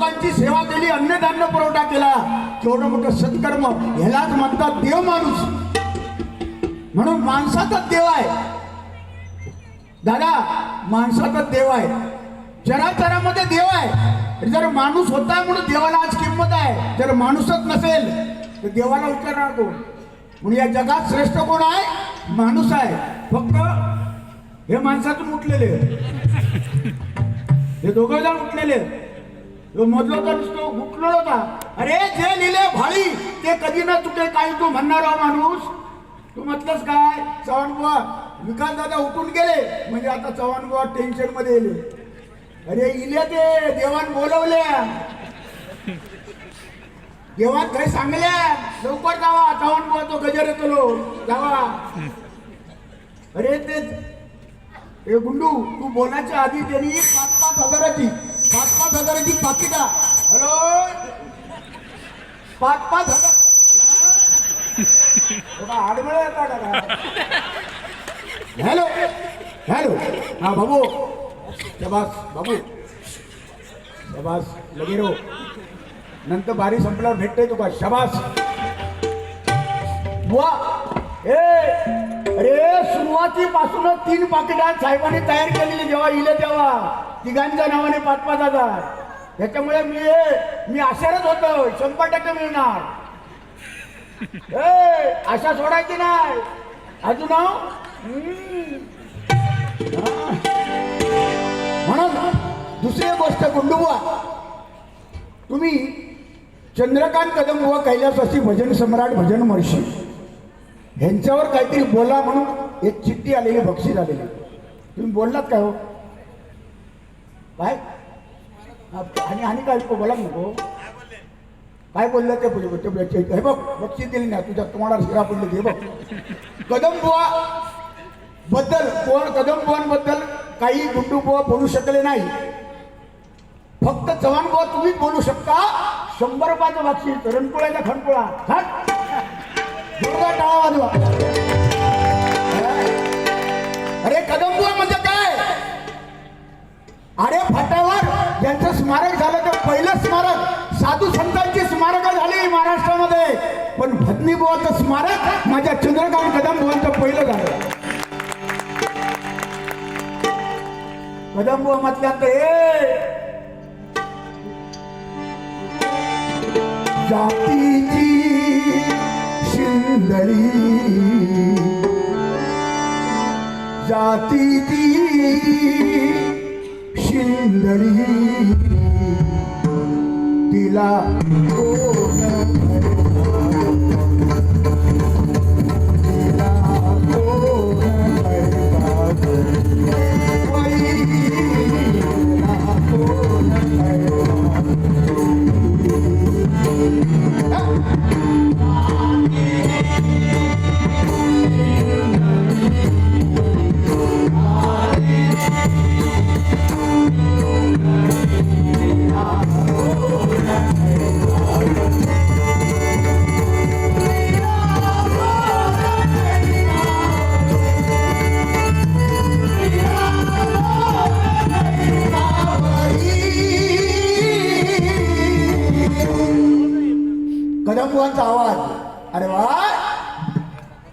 लोकांची सेवा केली अन्नधान्य पुरवठा केला. केवढं मोठं सत्कर्म ह्यालाच म्हणतात देव माणूस. म्हणून माणसाचाच देव आहे. दादा माणसाचा देव आहे. चराचरामध्ये देव आहे. जर माणूस होता म्हणून देवाला आज किंमत आहे. जर माणूसच नसेल तर देवाला विचारणार कोण? म्हणून या जगात श्रेष्ठ कोण आहे? माणूस आहे. फक्त हे माणसातून उठलेले. हे दोघं जण उठलेले. मधलो तर नुसतो उठलेला होता. अरे जे लिहिले भाळी ते कधी ना तुटे काही तू म्हणणार हो माणूस? तू म्हटलंस काय? चव्हाण बुवा विकास दादा उठून गेले. म्हणजे आता चव्हाण बुवा टेन्शनमध्ये येले अरे इले ते देवान बोलवल्या. देवान काही सांगल्या. लवकर जावा चव्हाण बुवा तो गजर येतो जावा. अरे ते ए गुंडू तू बोलायच्या आधी त्यांनी पाच पाच हजाराची पाच पाच हजाराची पाकिटा हॅलो पाच पाच. हजार आडमळे येतात का हॅलो हॅलो. हा बाबू. शबास बाबू. शबास लगे रो नंतर बारी संपल्यावर भेटते तुका. शबास. बुवा. ए अरे सुरुवातीपासूनच तीन पाकिटात साहेबांनी तयार केलेली जेव्हा इले तेव्हा. तिघांच्या नावाने पाच पाच हजार त्याच्यामुळे मी मी आशारच होतो शंभर टक्के मिळणार. ए आशा सोडायची नाही? अजून हो? नाव म्हणून दुसरी गोष्ट गुंडुबुवा तुम्ही चंद्रकांत कदम व कैलासवासी भजन सम्राट भजन महर्षी. ह्यांच्यावर काहीतरी बोला म्हणून एक चिठ्ठी आलेली बक्षीस आलेली. तुम्ही बोललात काय हो? काय? आणि आणि काय बोला नको. काय बोललं ते बोल हे बघ बक्षीस दिली ना तुझ्या तुम्हाला शिरा पडले हे बघ. कदम बुवा बद्दल कोण कदम बुवांबद्दल काही गुंडू बुवा बोलू शकले नाही. फक्त चव्हाण बुवा तुम्हीच बोलू शकता. शंभर रुपयाचं बक्षीस रणपुळ्याचा खणपुळा हट जोरदार टाळा वाजवा. अरे कदम बुवा म्हणजे अरे फाट्यावर यांचं स्मारक झालं तर पहिलं स्मारक. साधू संतांची स्मारक झाली महाराष्ट्रामध्ये. पण भजनी बुवाचं स्मारक माझ्या चंद्रकांत कदम बुवांचं पहिलं झालं. कदम बुवा म्हटल्यानंतर ए जातीची शिंदळी जातीची शिंदरी तिला कोण कदमबुवांचा आवाज. अरे वा!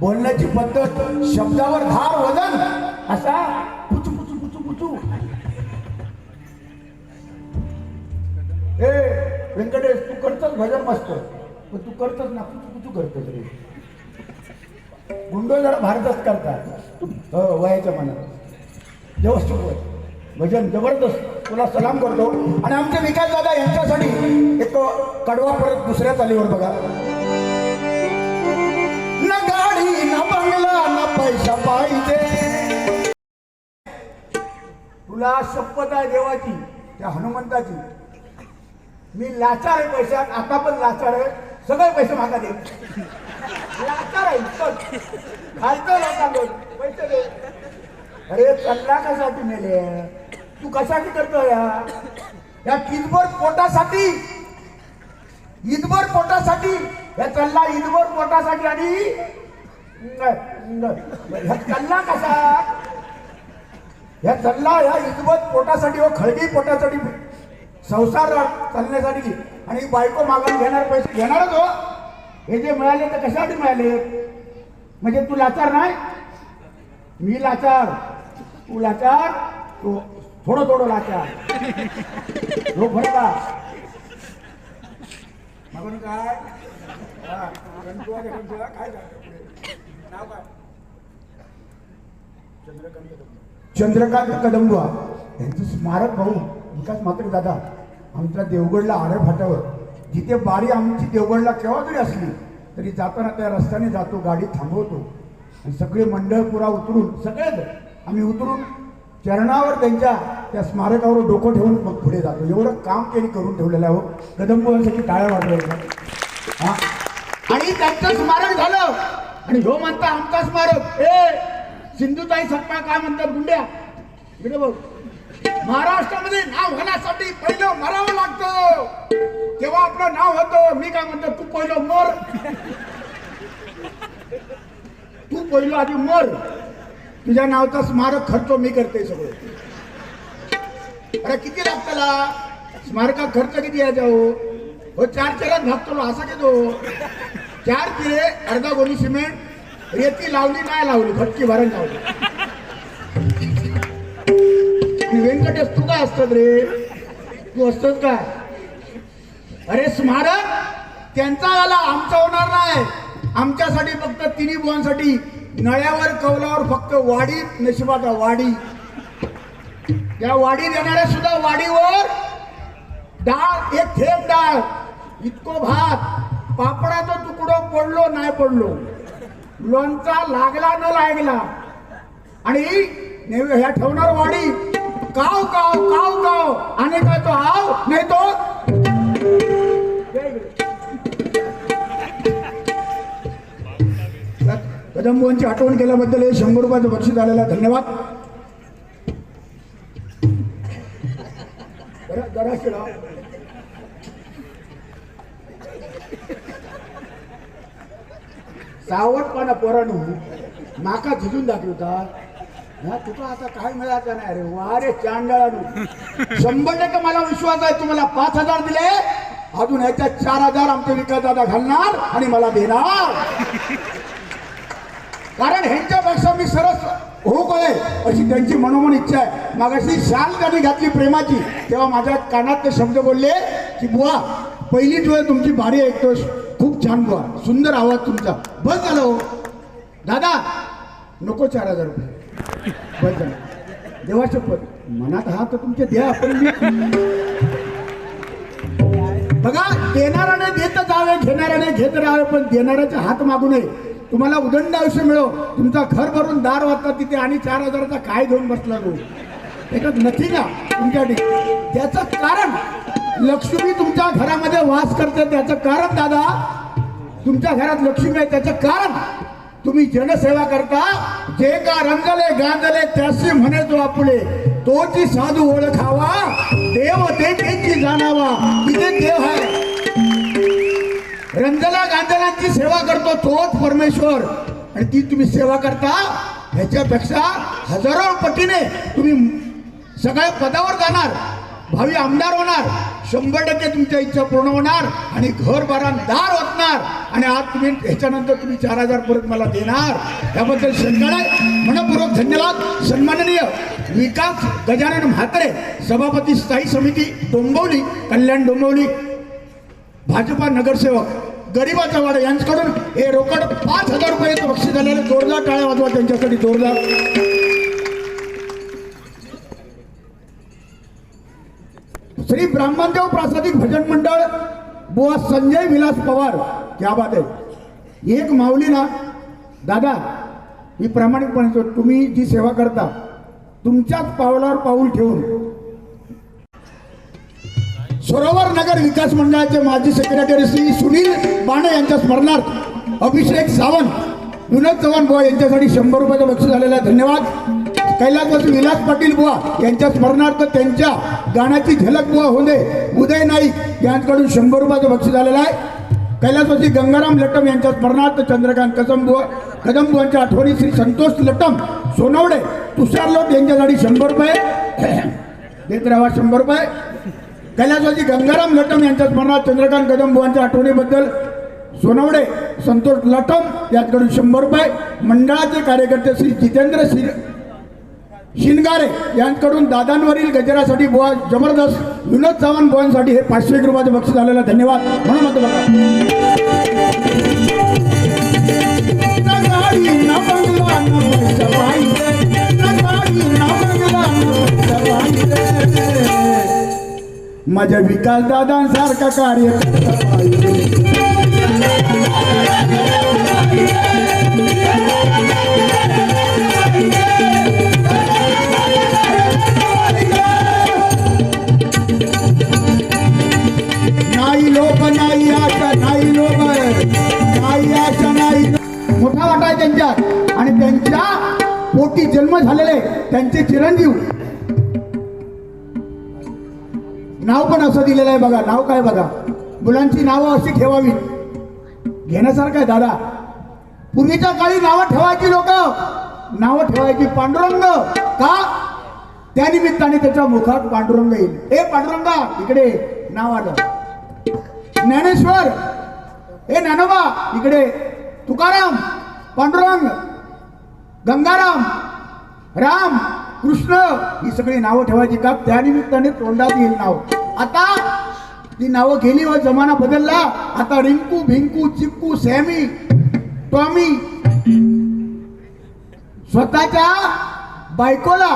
बोलण्याची पद्धत शब्दावर धार वजन असा पुचू पुचू पुचू पुचू ए व्यंकटेश तू करतोस भजन मस्त. पण तू करतोस ना पुचू पुचू करतोस रे. गुंडो जरा भारतच करतात. हो वयाच्या मनात. व्यवस्थित भजन जबरदस्त. तुला सलाम करतो. आणि आमचे विकास दादा यांच्यासाठी एक कडवा परत दुसऱ्या चालीवर बघा. ना गाडी ना बंगला ना पैसा पाहिजे. तुला शपथ आहे देवाची त्या हनुमंताची. मी लाचार आहे पैशात आता पण लाचार आहे. सगळे पैसे मागा दे. लाचार आहे इतकंच. खालचं लोकांवर पैसे दे. अरे चालला कशासाठी मेले. तू कशासाठी करतो या या पोटासाठी ईदभर पोटासाठी या चल्ला ईदभर पोटासाठी आणि ह्या कसा? ह्या चल्ला ह्या इजबत पोटासाठी व खळगी पोटासाठी संसार चालण्यासाठी आणि बायको मागून घेणार पैसे घेणारच हो. हे जे मिळाले तर कशासाठी मिळाले? म्हणजे तू लाचार नाही? मी लाचार. तू लाचार. तू थोडं थोडं लाचा हो फरक आहे. मागून काय काय नाव काय? चंद्रकांत चंद्रकांत कदंबा यांचं स्मारक भाऊ विकास मात्र दादा आमच्या देवगडला आडर फाट्यावर. जिथे बारी आमची देवगडला केव्हा जरी असली तरी जाताना त्या रस्त्याने जातो गाडी थांबवतो. आणि सगळे मंडळ पुरा उतरून सगळेच आम्ही उतरून चरणावर त्यांच्या त्या स्मारकावर डोकं ठेवून मग पुढे जातो. एवढं काम त्यांनी करून ठेवलेलं आहे हो. कदंबासाठी टाळ्या वाजवायच्या. हा. आणि त्यांचं स्मारक झालं. आणि ह्यो म्हणता आमचा स्मारक. ए सिंधुताई सत्ता काय म्हणतात गुंड्या? इकडे बघ. महाराष्ट्रामध्ये नाव होण्यासाठी पहिलं मरावं लागतं. तेव्हा आपलं नाव होतं. मी काय म्हणतो तू पहिलं मर. तू पहिलं आधी मर. तुझ्या नावचा स्मारक खर्च मी करते सगळं. अरे किती लागतला स्मारका खर्च किती यायचा हो हो चार चारात भागतो असा घेतो. चार किरे अर्धा गोणी सिमेंट रेती लावली नाही लावली भटकी भरण लावली. व्यंकटेश तू काय असतात रे? तू असतोस का? अरे स्मारक त्यांचा आला आमचा होणार नाही. आमच्यासाठी फक्त तिन्ही बुवांसाठी नळ्यावर कौलावर फक्त वाडी नशिबाचा वाडी. त्या वाडी देणाऱ्या सुद्धा वाडीवर डाळ एक थेंब डाळ इतको भात. पापडाचा तुकडो पडलो नाही पडलो. लोणचा लागला न लागला. आणि ह्या ठेवणार वाडी. काव काव काव काव. आणि काय तो आव नाही तो कदंबांची आठवण केल्याबद्दल हे शंभर रुपयाचं बक्षीस झालेला धन्यवाद. सावटपणा पोरानू माका झिजून दाखवता ना तुका आता काय मिळायचं नाही अरे वारे चांडाळानू. शंभर टक्के मला विश्वास आहे तुम्हाला पाच हजार दिले. अजून ह्याच्यात चार हजार आमचे विकास दादा घालणार आणि मला देणार. कारण ह्यांच्यापेक्षा मी सरस हो कळे अशी त्यांची मनोमन इच्छा आहे. मागाशी शाल त्यांनी घातली प्रेमाची तेव्हा माझ्या कानात ते शब्द बोलले की बुवा पहिली वेळ तुमची भारी ऐकतोस खूप छान बुवा सुंदर आवाज तुमचा. बस झालं हो. दादा नको चार हजार रुपये. बस झालं. देवाच्या पद. मनात हा तर तुमच्या द्या आपण बघा देणाऱ्याने देत जावे घेणाऱ्याने घेत राहावे पण देणाऱ्याचा हात मागू नये. तुम्हाला उदंड आयुष्य मिळो. तुमचा घर भरून दार वाजता तिथे आणि चार हजाराचा काय घेऊन बसला तो? त्याच्यात नथी ना तुमच्यासाठी. त्याचं कारण लक्ष्मी तुमच्या घरामध्ये वास करते. त्याचं कारण दादा तुमच्या घरात लक्ष्मी आहे. त्याचं कारण तुम्ही जनसेवा करता. जे का रंगले गांजले त्याशी म्हणे जो आपले. तोची साधू ओळखावा. देव देतेची जाणावा. तिथे देव आहे. रंजला गांजलांची सेवा करतो तोच परमेश्वर. आणि ती तुम्ही सेवा करता ह्याच्यापेक्षा हजारो पटीने तुम्ही सगळ्या पदावर जाणार भावी आमदार होणार शंभर टक्के तुमच्या इच्छा पूर्ण होणार आणि घर दार होतणार आणि आज तुम्ही ह्याच्यानंतर तुम्ही चार हजार परत मला देणार. त्याबद्दल शंकराय मनपूर्वक धन्यवाद. सन्माननीय विकास गजानन म्हात्रे सभापती स्थायी समिती डोंबवली कल्याण डोंबवली. भाजपा नगरसेवक गरिबाचा वाडा यांच्याकडून हे रोकड पाच हजार रुपये बक्षीस झालेलं जोरदार टाळ्या वाजवा त्यांच्यासाठी जोरदार. श्री ब्राह्मणदेव प्रासादिक भजन मंडळ बुवा संजय विलास पवार क्या बात आहे. एक माऊली ना दादा मी प्रामाणिकपणे तुम्ही जी सेवा करता तुमच्याच पावलावर पाऊल ठेवून सरोवर नगर विकास मंडळाचे माजी सेक्रेटरी श्री सुनील बाणे यांच्या स्मरणार्थ अभिषेक सावंत विनोद चव्हाण बुवा यांच्यासाठी शंभर रुपयाचं बक्षीस झालेलं आहे. धन्यवाद. कैलासवासी विलास पाटील बुवा यांच्या स्मरणार्थ त्यांच्या गाण्याची झलक बुवा होणे उदय नाईक यांच्याकडून शंभर रुपयाचं बक्षीस झालेलं आहे. कैलासवासी गंगाराम लटम यांच्या स्मरणार्थ चंद्रकांत कदंबुवा कदंबुवांच्या आठवणी श्री संतोष लटम सोनवडे तुषार लोट यांच्यासाठी शंभर रुपये. देत राहा शंभर रुपये. कैलासवासी गंगाराम लटम यांच्या स्मरणात चंद्रकांत कदंबुवांच्या आठवणीबद्दल सोनवडे संतोष लटम याचकडून शंभर रुपये मंडळाचे कार्यकर्ते श्री जितेंद्र शिर शिनगारे यांकडून दादांवरील गजरासाठी बुवा जबरदस्त विनोद चव्हाण बुवांसाठी हे पाचशे एक रुपयाचं बक्षीस आलेलं धन्यवाद. म्हणून माझ्या विकास दादांसारखा कार्य नाही लोक नाही आशा नाही लोक नाही आशा नाही मोठा वाटा आहे त्यांच्यात. आणि त्यांच्या पोटी जन्म झालेले त्यांचे चिरंजीव नाव पण असं दिलेलं आहे बघा. नाव काय बघा? मुलांची नावं अशी ठेवावी. घेण्यासारखं आहे दादा. पूर्वीच्या काळी नावं ठेवायची लोक. नावं ठेवायची पांडुरंग. का? त्यानिमित्ताने त्याच्या मुखात पांडुरंग येईल. हे पांडुरंगा इकडे नाव आलं. ज्ञानेश्वर. हे ज्ञानोबा इकडे तुकाराम पांडुरंग गंगाराम राम कृष्ण ही सगळी नावं ठेवायची का? त्यानिमित्ताने तोंडात येईल नाव. आता ती नावं गेली व जमाना बदलला. आता रिंकू भिंकू चिक्कू सॅमी टॉमी स्वतःच्या बायकोला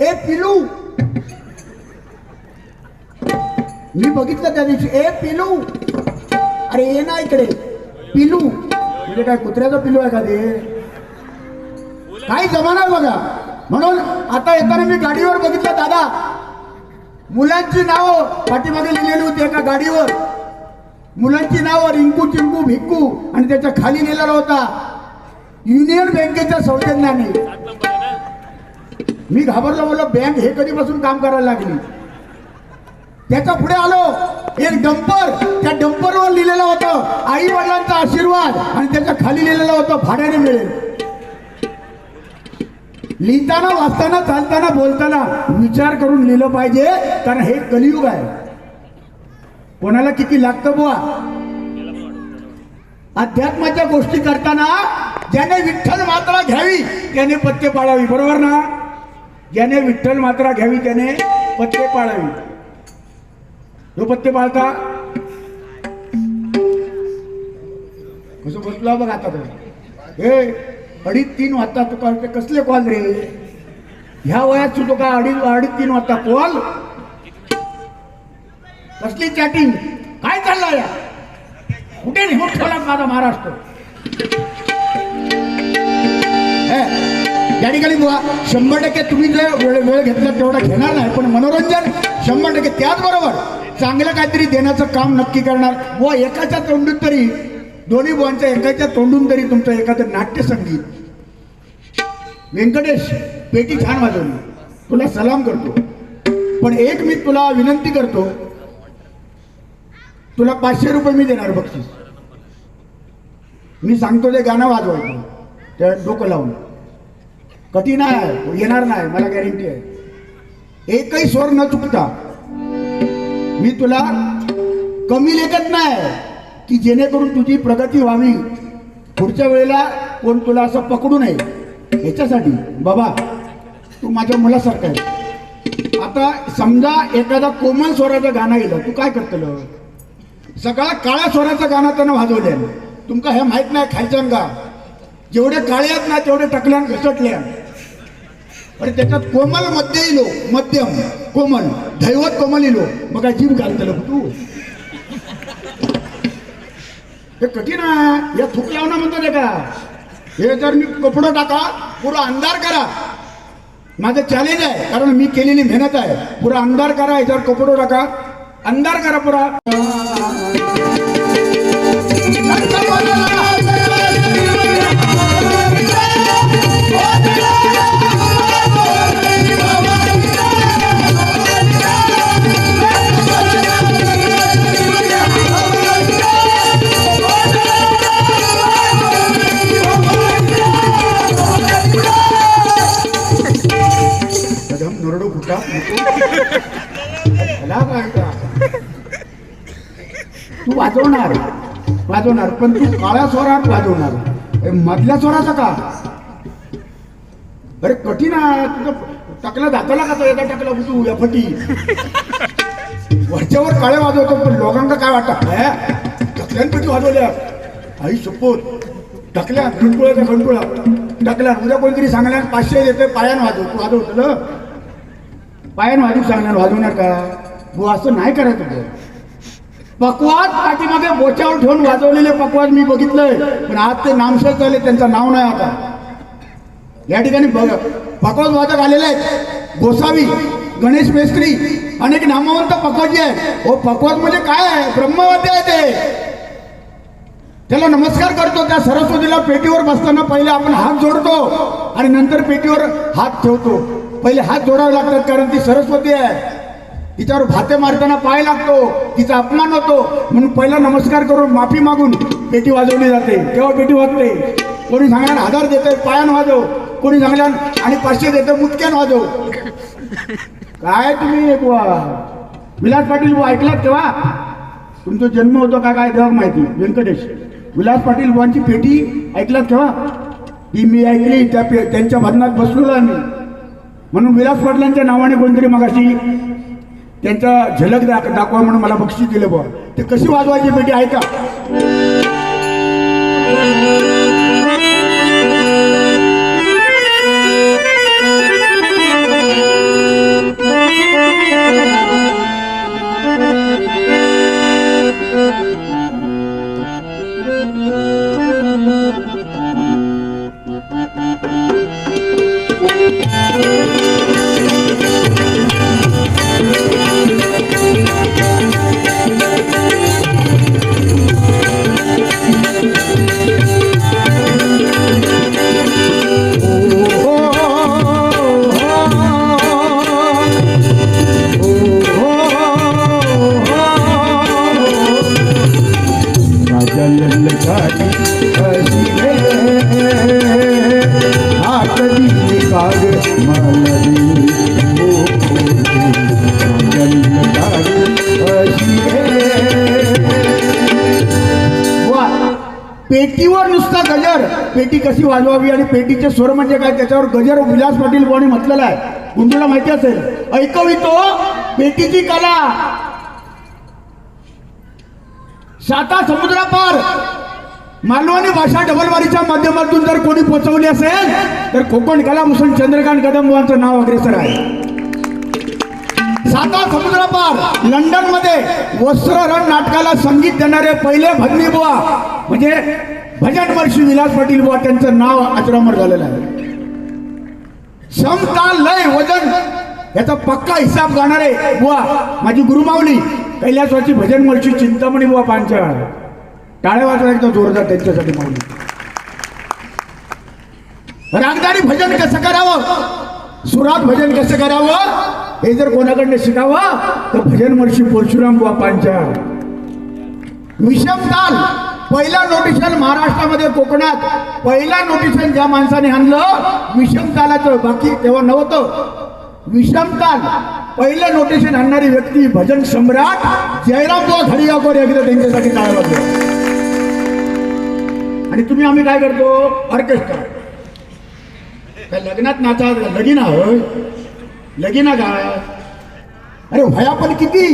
ए पिलू. मी बघितलं त्या दिवशी ए पिलू. अरे ये ना इकडे. पिलू. म्हणजे काय कुत्र्याचं पिलू आहे का ते? काही जमाना बघा. म्हणून आता येताना मी गाडीवर बघितलं दादा. मुलांची नावं पाठीमागे लिहिलेली होती एका गाडीवर. मुलांची नावं रिंकू चिंकू भिक्कू आणि त्याच्याखाली लिहिलेला होता. युनियन बँकेच्या सौजन्याने मी घाबरलो बोललो बँक हे कधीपासून काम करायला लागली? त्याच्या पुढे आलो. एक डंपर त्या डंपरवर लिहिलेलं होतं आई वडिलांचा आशीर्वाद. आणि त्याच्याखाली लिहिलेलं होतं भाड्याने मिळेल. लिहिताना वाचताना चालताना बोलताना विचार करून लिहिलं पाहिजे कारण हे कलियुग आहे. कोणाला किती लागतं बुवा? अध्यात्माच्या गोष्टी करताना ज्याने विठ्ठल मात्रा घ्यावी त्याने पत्ते पाळावी बरोबर ना? ज्याने विठ्ठल मात्रा घ्यावी त्याने पत्ते पाळावी. जो पत्ते पाळता? कसं बसला बघ आता तर हे अडीच तीन वाजता तुका ते कसले कॉल रे? ह्या वयात तुका अडीच अडीच तीन वाजता कॉल कसली चॅटिंग काय चाललं या? कुठे निघून ठेवला माझा महाराष्ट्र. हे, या ठिकाणी बुवा शंभर टक्के तुम्ही जर वेळ वेळ घेतला तेवढा घेणार नाही पण मनोरंजन शंभर टक्के. त्याचबरोबर चांगलं काहीतरी देण्याचं काम नक्की करणार. व एकाच्या तोंडून तरी दोन्ही बुवांच्या एकाच्या तोंडून तरी तुमचं एखादं नाट्य संगीत. व्यंकटेश पेटी छान वाजवली. तुला सलाम करतो. पण एक मी तुला विनंती करतो. तुला पाचशे रुपये मी देणार बक्षीस. मी सांगतो ते गाणं वाजवायचं. त्या डोकं लावून. कठीण आहे. येणार नाही. मला गॅरंटी आहे. एकही स्वर न चुकता मी तुला कमी लेखत नाही. की जेणेकरून तुझी प्रगती व्हावी. पुढच्या वेळेला कोण तुला असं पकडू नये याच्यासाठी. बाबा तू माझ्या मुलासारखा आहे. आता समजा एखादा कोमल स्वराचं गाणं गेलं तू काय करतलं? सगळा काळ्या स्वराचं गाणं त्यानं वाजवलं तुमका हे माहीत नाही खायचं का जेवढे काळे आहेत ना तेवढे टकल्यान घसटल्या अरे त्याच्यात कोमल मध्य इलो मध्यम कोमल दैवत कोमल इलो मग काय जीव घालतलं तू. हे कठीण आहे. या थूक लावणं म्हणतात का? हे जर मी कपडं टाका पुरा अंधार करा. माझं चॅलेंज आहे कारण मी केलेली मेहनत आहे. पुरा अंधार करा याच्यावर कपडं टाका. अंधार करा पुरा. वाजवणार. वाजवणार. पण तू काळ्या स्वरात वाजवणार. मधल्या स्वराचा का? अरे कठीण आहे. तुझं टाकला दाखवला का तो? एका टाकला तू या फटी. वरच्यावर काळे वाजवतो पण लोकांना काय वाटतं? टकल्यांपैकी वाजवल्या. आई सपोत टाकल्या खंडपुळ्याचा खंडपुळा टाकल्या उद्या कोणतरी सांगणार पाचशे देते पायान वाजव. तू वाजवतो ना? पायान वाजू सांगणार वाजवणार का? तू असं नाही करायचं तुझं. पकवाज पाठीमागे बोच्यावर ठेवून वाजवलेले पकवाज मी बघितलंय. पण आज ते नामशेष झाले त्यांचं नाव नाही आता. या ठिकाणी बघ पकवाज वादक आलेले आहेत. गोसावी गणेश मेस्त्री अनेक नामवंत पकवाजी आहेत. हो पकवाज म्हणजे काय आहे? ब्रह्मवादी आहे ते. त्याला नमस्कार करतो त्या सरस्वतीला पेटीवर बसताना पहिले आपण हात जोडतो आणि नंतर पेटीवर हात ठेवतो. पहिले हात जोडावे लागतात कारण ती सरस्वती आहे. तिच्यावर भाते मारताना पाय लागतो. तिचा अपमान होतो. म्हणून पहिला नमस्कार करून माफी मागून पेटी वाजवली जाते. तेव्हा पेटी वाजते? कोणी सांगणार हजार देतोय पायान वाजव. कोणी सांगणार आणि पाचशे देतोय मुटक्यान वाजव. काय तुम्ही विलास पाटील ऐकलात तेव्हा? तुमचा जन्म होतो का काय तेव्हा माहिती व्यंकटेश. विलास पाटील बुवांची पेटी ऐकलात तेव्हा? ती मी ऐकली त्या पे त्यांच्या भजनात बसलेलो मी म्हणून विलास पाटलांच्या नावाने कोणतरी मगाशी त्यांचा झलक दाख दाखवा म्हणून मला बक्षीस दिलं बुवा. ते कशी वाजवायची पेटी ऐका. आणि स्वर म्हणजे काय? त्याच्यावर गजर विलास पाटील कोणी म्हटलेला आहे. गुंडूला माहिती असेल. ऐकवितो बेटीची कला. साता समुद्रापार. मालवणी भाषा डबलवारीच्या माध्यमातून जर कोणी पोचवली असेल तर कोकण कला चंद्रकांत कदमबांचं नाव अग्रेसर आहे. साता समुद्रापार. लंडनमध्ये वस्त्ररण नाटकाला संगीत देणारे पहिले भजनी बुवा म्हणजे भजन वर्षी विलास पाटील बुवा त्यांचं नाव अचरामर झालेलं आहे. समताल लय वजन याचा पक्का हिसाब गाणारे बुवा माझी गुरुमावली कैलासवाची भजन वर्षी चिंतामणी बुवा पांचाळ टाळे वाजवा एकदा जोरदार त्यांच्यासाठी मावली रागदारी भजन कसं करावं? सुरात भजन कसं करावं? हे जर कोणाकडनं शिकावं तर भजन वर्षी परशुराम बुवा पांचाळ विषम ताल. पहिला नोटिशन महाराष्ट्रामध्ये कोकणात. पहिला नोटिशन ज्या माणसाने आणलं विषमकालाचं बाकी तेव्हा नव्हतं. विषमकाल पहिलं नोटिशन आणणारी व्यक्ती भजन सम्राट जयराम बुवा घडियाकर एकदा त्यांच्यासाठी काय होतं. आणि तुम्ही आम्ही काय करतो? ऑर्केस्ट्रा. काय लग्नात नाचा लगीना होय. लगीना काय अरे भया पण किती.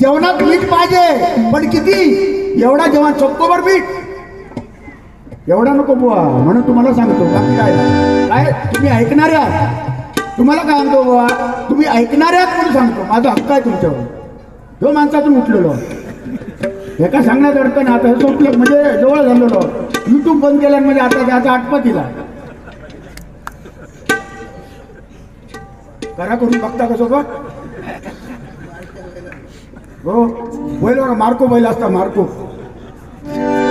जेवणात मीठ पाहिजे पण किती. एवढा जेव्हा चक्कोबर मीठ एवढा नको बुवा म्हणून तुम्हाला सांगतो काय काय तुम्ही ऐकणारे आहात तुम्हाला काय सांगतो बुवा तुम्ही ऐकणारे आहात म्हणून सांगतो माझा हक्क आहे तुमच्यावर. जो माणसातून उठलेलो. एका सांगण्यात अर्थ ना आता हे संपलं म्हणजे जवळ झालेलो. युट्यूब बंद केलं म्हणजे आता त्याचा आटपतीला करा करून बघता कसं बघ हो. बैल बघा मार्को बैल असता मार्को. Thank you.